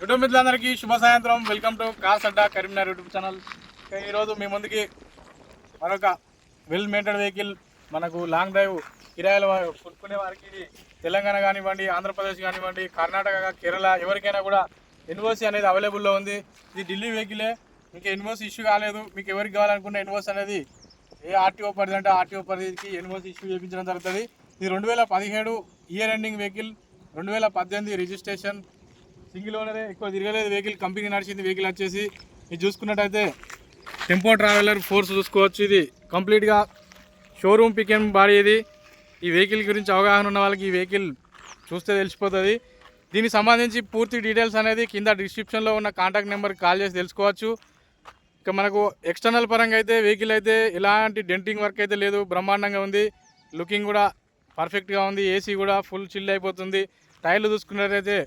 YouTube మిత్రులందరికీ శుభ సాయంత్రం. Welcome to cars Adda Karimnagar YouTube channel. ఈరోజు మీ ముందుకి మరొక వెల్ మెయింటైన్ వెహికల్ మనకు లాంగ్ డ్రైవ్ కిరాయిల కొనుక్కునే వారికి ఇది తెలంగాణ కానివ్వండి ఆంధ్రప్రదేశ్ కానివ్వండి కర్ణాటక కేరళ ఎవరికైనా కూడా ఎన్ఓసి అనేది అవైలబుల్లో ఉంది. ఇది ఢిల్లీ వెహికలే. ఇంకా ఎన్ఓసి ఇష్యూ కాలేదు. మీకు ఎవరికి కావాలనుకున్న ఎన్ఓసి అనేది ఏ ఆర్టీఓ పరిధి అంటే ఆర్టీఓ పరిధికి ఎన్ఓసి ఇష్యూ చేయించడం జరుగుతుంది. ఇది రెండు వేల పదిహేడు ఇయర్ ఎండింగ్ వెహికల్ రెండు వేల పద్దెనిమిది రిజిస్ట్రేషన్. సింగిల్ ఓనరే ఎక్కువ తిరగలేదు. వెహికల్ కంపెనీ నడిచింది వెహికల్ వచ్చేసి. ఇది చూసుకున్నట్టయితే టెంపో ట్రావెలర్ ఫోర్స్ చూసుకోవచ్చు ఇది. కంప్లీట్గా షోరూమ్ పికెన్ బాడీ ఇది. ఈ వెహికల్ గురించి అవగాహన ఉన్న వాళ్ళకి ఈ వెహికల్ చూస్తే తెలిసిపోతుంది. దీనికి సంబంధించి పూర్తి డీటెయిల్స్ అనేది కింద డిస్క్రిప్షన్లో ఉన్న కాంటాక్ట్ నెంబర్కి కాల్ చేసి తెలుసుకోవచ్చు. ఇక మనకు ఎక్స్టర్నల్ పరంగా అయితే వెహికల్ అయితే ఎలాంటి డెంటింగ్ వర్క్ అయితే లేదు. బ్రహ్మాండంగా ఉంది. లుకింగ్ కూడా పర్ఫెక్ట్గా ఉంది. ఏసీ కూడా ఫుల్ చిల్ అయిపోతుంది. టైర్లు చూసుకున్నట్లయితే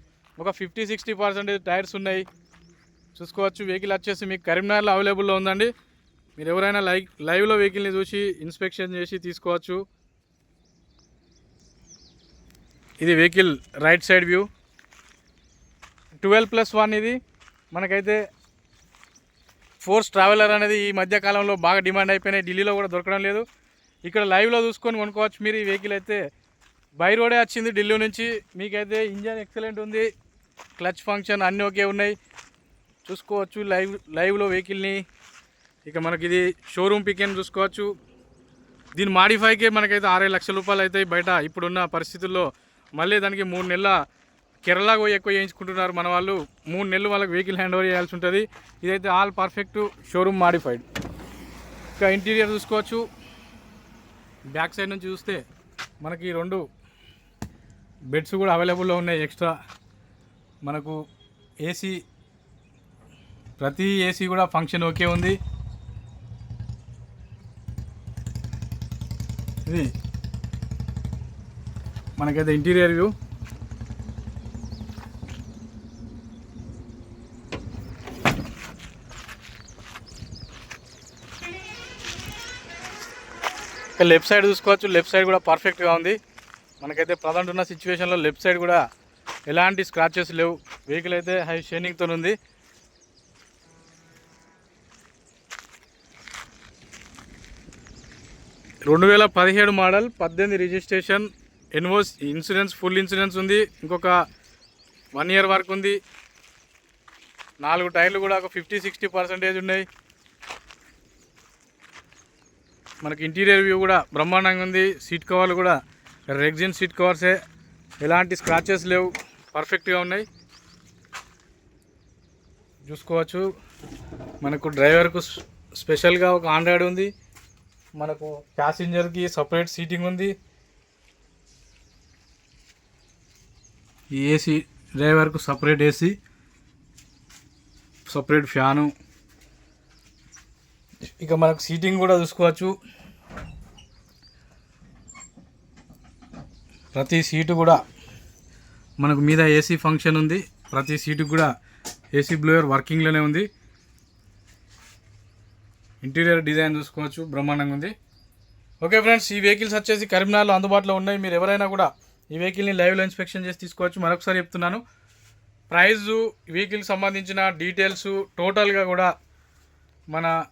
ఒక ఫిఫ్టీ సిక్స్టీ పర్సెంటేజ్ టైర్స్ ఉన్నాయి. చూసుకోవచ్చు వెహికల్ వచ్చేసి మీకు కరీంనగర్లో అవైలబుల్లో ఉందండి. మీరు ఎవరైనా లైవ్ లైవ్లో వెహికల్ని చూసి ఇన్స్పెక్షన్ చేసి తీసుకోవచ్చు. ఇది vehicle right side view. Twelve plus one ఇది. మనకైతే ఫోర్స్ ట్రావెలర్ అనేది ఈ మధ్య కాలంలో బాగా డిమాండ్ అయిపోయినాయి. ఢిల్లీలో కూడా దొరకడం లేదు. ఇక్కడ లైవ్లో చూసుకొని కొనుక్కోవచ్చు. మీరు ఈ వెహికల్ అయితే బై రోడే వచ్చింది ఢిల్లీ నుంచి. మీకైతే ఇంజన్ ఎక్సలెంట్ ఉంది. క్లచ్ ఫంక్షన్ అన్నీ ఒకే ఉన్నాయి. చూసుకోవచ్చు లైవ్ లైవ్లో వెహికల్ని. ఇక మనకి ఇది షోరూమ్ పికెన్ చూసుకోవచ్చు. దీని మాడిఫైకే మనకైతే ఆరే లక్షల రూపాయలు అవుతాయి బయట ఇప్పుడున్న పరిస్థితుల్లో. మళ్ళీ దానికి మూడు నెలల కేరళ పోయి ఎక్కువ చేయించుకుంటున్నారు మన వాళ్ళు. మూడు నెలలు వాళ్ళకి వెహికల్ హ్యాండ్ ఓవర్ చేయాల్సి ఉంటుంది. ఇదైతే ఆల్ పర్ఫెక్ట్ షోరూమ్ మాడిఫైడ్. ఇంకా ఇంటీరియర్ చూసుకోవచ్చు. బ్యాక్ సైడ్ నుంచి చూస్తే మనకి రెండు బెడ్స్ కూడా అవైలబుల్లో ఉన్నాయి ఎక్స్ట్రా. మనకు ఏసీ ప్రతి ఏసీ కూడా ఫంక్షన్ ఓకే ఉంది. ఇది మనకైతే ఇంటీరియర్ వ్యూ లెఫ్ట్ సైడ్ చూసుకోవచ్చు. లెఫ్ట్ సైడ్ కూడా పర్ఫెక్ట్గా ఉంది. మనకైతే ప్రజెంట్ ఉన్న సిచ్యువేషన్లో లెఫ్ట్ సైడ్ కూడా ఎలాంటి స్క్రాచెస్ లేవు. వెహికల్ అయితే హై షైనింగ్తో ఉంది. రెండు వేల పదిహేడు మోడల్ పద్దెనిమిది రిజిస్ట్రేషన్ ఎన్వోస్ ఇన్సూరెన్స్ ఫుల్ ఇన్సూరెన్స్ ఉంది. ఇంకొక వన్ ఇయర్ వరకు ఉంది. నాలుగు టైర్లు కూడా ఒక ఫిఫ్టీ సిక్స్టీ పర్సెంటేజ్ ఉన్నాయి. మనకి ఇంటీరియర్ వ్యూ కూడా బ్రహ్మాండంగా ఉంది. సీట్ కవర్లు కూడా రెగ్జిన్ సీట్ కవర్సే ఎలాంటి స్క్రాచెస్ లేవు. పర్ఫెక్ట్గా ఉన్నాయి. చూసుకోవచ్చు. మనకు డ్రైవర్కు స్పెషల్గా ఒక ఆండ్రాయిడ్ ఉంది. మనకు ప్యాసింజర్కి సపరేట్ సీటింగ్ ఉంది. ఈ ఏసీ డ్రైవర్కు సపరేట్ ఏసీ సపరేట్ ఫ్యాను. ఇక మనకు సీటింగ్ కూడా చూసుకోవచ్చు. ప్రతి సీటు కూడా మనకు మీద ఏసీ ఫంక్షన్ ఉంది. ప్రతి సీటుకు కూడా ఏసీ బ్లోయర్ వర్కింగ్లోనే ఉంది. ఇంటీరియర్ డిజైన్ చూసుకోవచ్చు. బ్రహ్మాండంగా ఉంది. ఓకే ఫ్రెండ్స్ ఈ వెహికల్స్ వచ్చేసి కరీంనగర్లో అందుబాటులో ఉన్నాయి. మీరు ఎవరైనా కూడా ఈ వెహికల్ని లైవ్లో ఇన్స్పెక్షన్ చేసి తీసుకోవచ్చు. మరొకసారి చెప్తున్నాను. ప్రైజు వెహికల్కి సంబంధించిన డీటెయిల్స్ టోటల్గా కూడా మన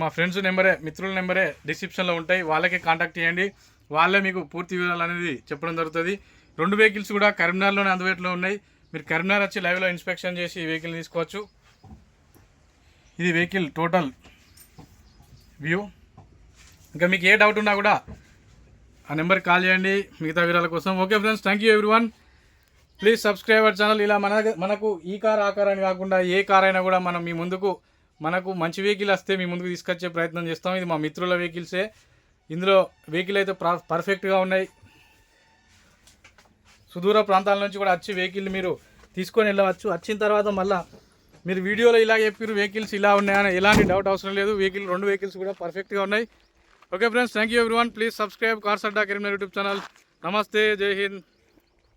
మా ఫ్రెండ్స్ నెంబరే మిత్రుల నెంబరే డిస్క్రిప్షన్లో ఉంటాయి. వాళ్ళకే కాంటాక్ట్ చేయండి. వాళ్ళే మీకు పూర్తి వివరాలు అనేది చెప్పడం జరుగుతుంది. రెండు వెహికల్స్ కూడా కరీంనగర్లోనే అందుబాటులో ఉన్నాయి. మీరు కరీంనగర్ వచ్చి లైవ్లో ఇన్స్పెక్షన్ చేసి ఈ వెహికల్ తీసుకోవచ్చు. ఇది వెహికల్ టోటల్ వ్యూ. ఇంకా మీకు ఏ డౌట్ ఉన్నా కూడా ఆ నెంబర్కి కాల్ చేయండి మిగతా వివరాల కోసం. Okay friends thank you everyone please subscribe our channel ఇలా మన మనకు ఈ కార్ ఆ కార్ అని కాకుండా ఏ కార్ అయినా కూడా మనం మీ ముందుకు మనకు మంచి వెహికల్ వస్తే మీ ముందుకు తీసుకొచ్చే ప్రయత్నం చేస్తాం. ఇది మా మిత్రుల వెహికల్సే. ఇందులో వెహికల్ అయితే పర్ఫెక్ట్గా ఉన్నాయి. సుదూర ప్రాంతాల నుంచి కూడా వచ్చి వెహికల్ మీరు తీసుకొని వెళ్ళవచ్చు. వచ్చిన తర్వాత మళ్ళీ మీరు వీడియోలో ఇలా చెప్పారు వెహికల్స్ ఇలా ఉన్నాయని ఎలాంటి డౌట్ అవసరం లేదు. వెహికల్ రెండు వెహికల్స్ కూడా పర్ఫెక్ట్గా ఉన్నాయి. Okay friends thank you everyone please subscribe cars Adda Karimnagar YouTube channel namaste Jai Hind